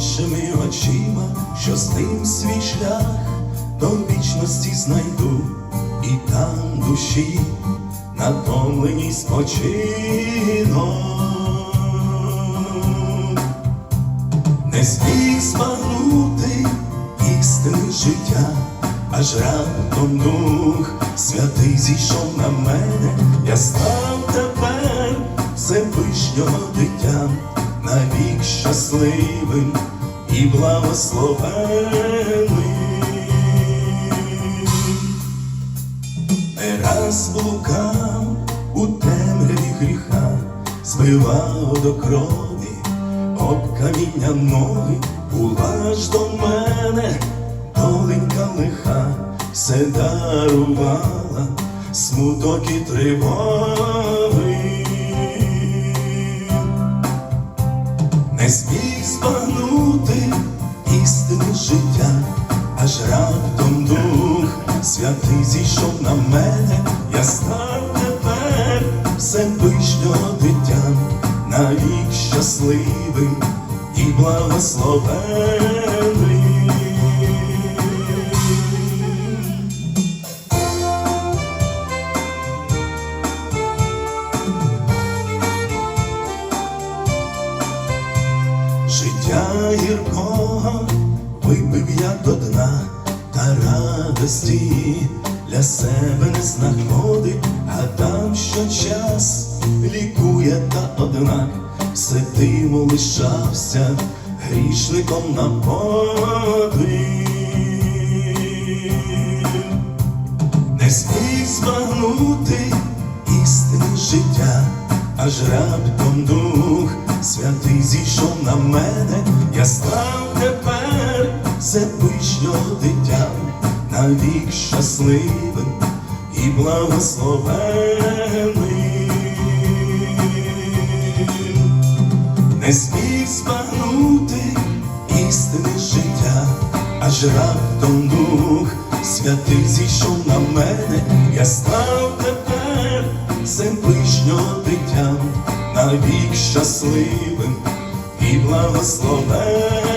іншими очима, що з ним свій шлях до вічності знайду, і там душі натомлені спочину. Не зміг збагнути істини життя, аж раптом дух святий зійшов на мене, я став тепер Всевишнього дитям, навік щасливим і благословенним. Не раз блукав у темряві гріха, збивав до крові, об каміння ноги, була ж до мене, доленька лиха, все дарувала, смуток і тривоги. Святий зійшов на мене, я став тепер все Всевишнього дитям, навік щасливим і благословенним. Життя гіркого випив я до дна, радості для себе не знаходив, гадав, що час лікує, та однак все тиму лишався грішником на подвиг. Не зміг збагнути істини життя, аж раптом дух святий зійшов на мене, Всевишнього дитям, навік щасливим і благословенним. Не зміг збагнути істини життя, аж раптом дух святий зійшов на мене, я став тепер цим Всевишнього дитям, навік щасливим і благословенним.